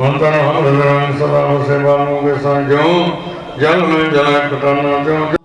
ਹੁਣ ਤਾਂ ਹਮ ਰੰਗ ਸਦਾ ਸੇਵਾ ਨੂੰ ਕੇ ਸੰਜੋ ਜਲ ਮੈਂ ਜਲ ਕਟਾਨਾ ਤਿਉ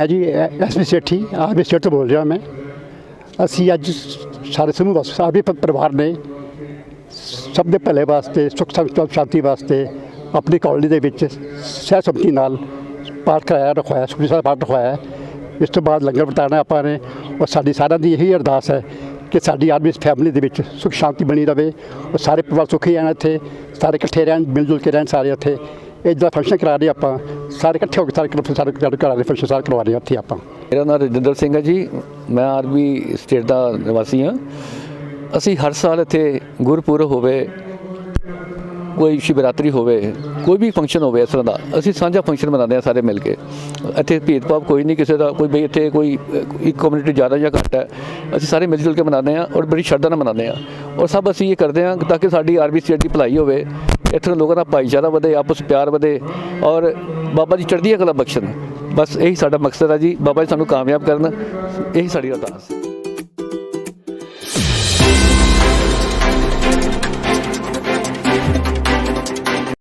ਮੈਂ ਜੀ ਐਸਪੀ ਸੇਠੀ ਆਰਮੀ ਸਟੇਟ ਤੋਂ ਬੋਲ ਰਿਹਾ ਮੈਂ। ਅਸੀਂ ਅੱਜ ਸਾਰੇ ਸਮੂਹ ਵਾਸਤੇ ਸਾਰੇ ਪਰਿਵਾਰ ਨੇ ਸਭ ਦੇ ਭਲੇ ਵਾਸਤੇ, ਸੁੱਖ ਸ਼ਾਂਤੀ ਵਾਸਤੇ ਆਪਣੀ ਕਾਲੋਨੀ ਦੇ ਵਿੱਚ ਸਹਿ ਸੰਮਤੀ ਨਾਲ ਪਾਠ ਕਰਾਇਆ, ਰਖਵਾਇਆ, ਸੁਖੀ ਸਾਹਿਬ ਪਾਠ ਰਖਵਾਇਆ। ਇਸ ਤੋਂ ਬਾਅਦ ਲੰਗਰ ਵਰਤਾਉਣਾ ਆਪਾਂ ਨੇ, ਔਰ ਸਾਡੀ ਸਾਰਿਆਂ ਦੀ ਇਹੀ ਅਰਦਾਸ ਹੈ ਕਿ ਸਾਡੀ ਆਰਮੀ ਫੈਮਿਲੀ ਦੇ ਵਿੱਚ ਸੁਖ ਸ਼ਾਂਤੀ ਬਣੀ ਰਵੇ, ਔਰ ਸਾਰੇ ਪਰਿਵਾਰ ਸੁਖੀ ਰਹਿਣ ਇੱਥੇ, ਸਾਰੇ ਇਕੱਠੇ ਰਹਿਣ ਮਿਲ ਜੁਲ ਕੇ ਰਹਿਣ ਸਾਰੇ ਇੱਥੇ। ਇਹ ਫੰਕਸ਼ਨ ਕਰਾ ਰਹੇ ਆਪਾਂ, ਸਾਰੇ ਇਕੱਠੇ ਹੋ ਕੇ ਸਾਰੇ ਸਾਰੇ ਸਾਰੇ ਘਰਾਂ ਫੰਕਸ਼ਨ ਸਾਰੇ ਕਰਵਾ ਰਹੇ ਹਾਂ ਆਪਾਂ। ਮੇਰਾ ਨਾਮ ਰਜਿੰਦਰ ਸਿੰਘ ਹੈ ਜੀ। ਮੈਂ ਆਰਬੀ ਸਟੇਟ ਦਾ ਨਿਵਾਸੀ ਹਾਂ। ਅਸੀਂ ਹਰ ਸਾਲ ਇੱਥੇ ਗੁਰਪੁਰਬ ਹੋਵੇ, ਕੋਈ ਸ਼ਿਵਰਾਤਰੀ ਹੋਵੇ, ਕੋਈ ਵੀ ਫੰਕਸ਼ਨ ਹੋਵੇ ਇਸ ਤਰ੍ਹਾਂ ਦਾ, ਅਸੀਂ ਸਾਂਝਾ ਫੰਕਸ਼ਨ ਮਨਾਉਂਦੇ ਹਾਂ ਸਾਰੇ ਮਿਲ ਕੇ। ਇੱਥੇ ਭੇਦਭਾਵ ਕੋਈ ਨਹੀਂ ਕਿਸੇ ਦਾ, ਕੋਈ ਬਈ ਇੱਥੇ ਕੋਈ, ਇੱਕ ਕਮਿਊਨਿਟੀ ਜ਼ਿਆਦਾ ਜਾਂ ਘੱਟ ਹੈ। ਅਸੀਂ ਸਾਰੇ ਮਿਲ ਜੁਲ ਕੇ ਮਨਾਉਂਦੇ ਹਾਂ ਔਰ ਬੜੀ ਸ਼ਰਧਾ ਨਾਲ ਮਨਾਉਂਦੇ ਹਾਂ। ਔਰ ਸਭ ਅਸੀਂ ਇਹ ਕਰਦੇ ਹਾਂ ਤਾਂ ਕਿ ਸਾਡੀ ਆਰਬੀ ਸਟੇਟ ਦੀ ਭਲਾਈ ਹੋਵੇ। ਇੱਥੇ ਲੋਕਾਂ ਦਾ ਭਾਈਚਾਰਾ ਵਧੇ, ਆਪਸ ਪਿਆਰ ਵਧੇ ਔਰ ਬਾਬਾ ਜੀ ਚੜ੍ਹਦੀਆਂ ਕਲਾ ਬਖਸ਼ਣ। ਬਸ ਇਹੀ ਸਾਡਾ ਮਕਸਦ ਹੈ ਜੀ। ਬਾਬਾ ਜੀ ਸਾਨੂੰ ਕਾਮਯਾਬ ਕਰਨ। ਇਹੀ ਸਾਡੀ ਅਰਦਾਸ। ਹੈ